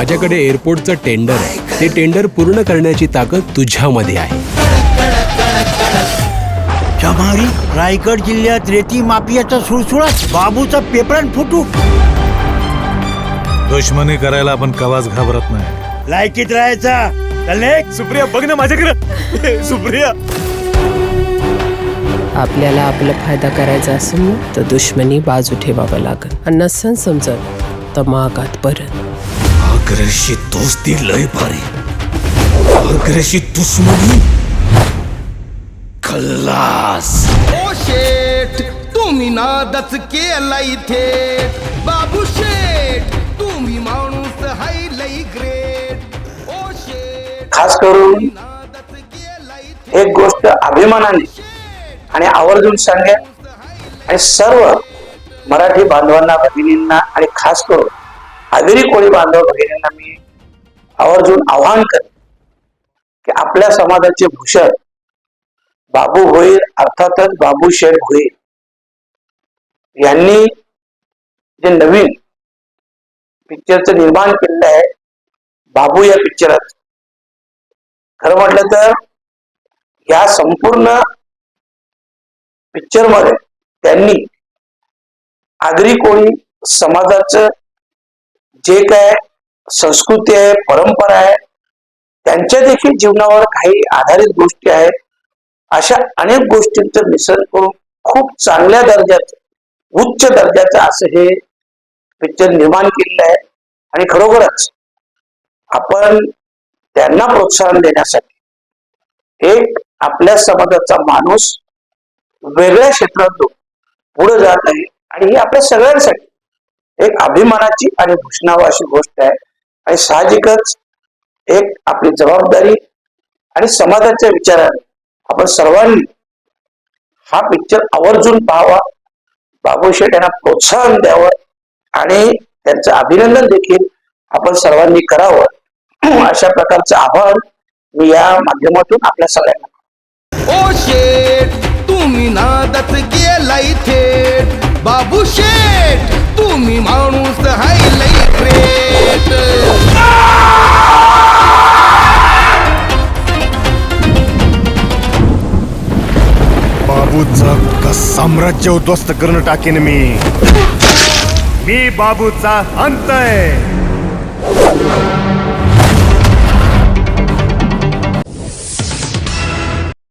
माझ्याकडे एअरपोर्टचं टेंडर आहे. ते टेंडर पूर्ण करण्याची ताकद तुझ्यामध्ये आहे. चमारी रायगड जिल्ह्यात रेती माफियाचा सुळसुळाट बाबूचा पेपरान फुटू. दुश्मनी करायला आपण कवाच घाबरत नाही. लायकीत राहायचा. चल सुप्रिया बघ ना माझ्याकडे. सुप्रिया. आपल्याला आपला फायदा करायचा असेल तर दुश्मनी बाजू ठेवावं लागेल. आणि नसन समजत तर मागात परत. आग्रशी दोस्ती लय भारी. आग्रशी दुश्मनी. खल्लास. ओ शेठ तुम्ही नादच केला इथे बाबू शेठ तुम्ही माणूस हाय लई ग्रेट. ओ शेठ खास करून नादच केला इथे एक गोष्ट अभिमानाने आणि आवर्जून सांगेन आणि सर्व मराठी बांधवांना भगिनींना आणि खास करून आगरी कोळी बांधव भगिनींना मी आवर्जून आवाहन करेन की आपल्या समाजाचे भूषण बाबू होईल अर्थातच बाबू शेठ होईल. यांनी जे नवीन पिक्चरचं निर्माण केलेलं आहे बाबू या पिक्चरात खरं म्हटलं तर या संपूर्ण पिक्चरमध्ये त्यांनी आगरी कोळी समाजाचं जे काय संस्कृती आहे परंपरा आहे त्यांच्या देखील जीवनावर काही आधारित गोष्टी आहेत. अशा अनेक गोष्टींचं मिश्रण करून खूप चांगल्या दर्जाचं उच्च दर्जाचं असं हे पिक्चर निर्माण केलेलं आहे. आणि खरोखरच आपण त्यांना प्रोत्साहन देण्यासाठी एक आपल्या समाजाचा माणूस वेगळ्या क्षेत्रातून पुढे जात आहे. आणि हे आपल्या सगळ्यांसाठी एक अभिमानाची आणि भूषणावं अशी गोष्ट आहे. आणि साहजिकच एक आपली जबाबदारी आणि समाजाच्या विचाराने आपण सर्वांनी हा पिक्चर आवर्जून पाहावा. बाबू शेठ यांना प्रोत्साहन द्यावं आणि त्यांचं अभिनंदन देखील आपण सर्वांनी करावं. अशा प्रकारचं आव्हान मी या माध्यमातून आपल्या सगळ्यांना ओ शेठ तुम्ही नादच गेला इथे बाबू बाबूचा का साम्राज्य उद्ध्वस्त करणं टाकेन मी? मी बाबूचा अंत आहे.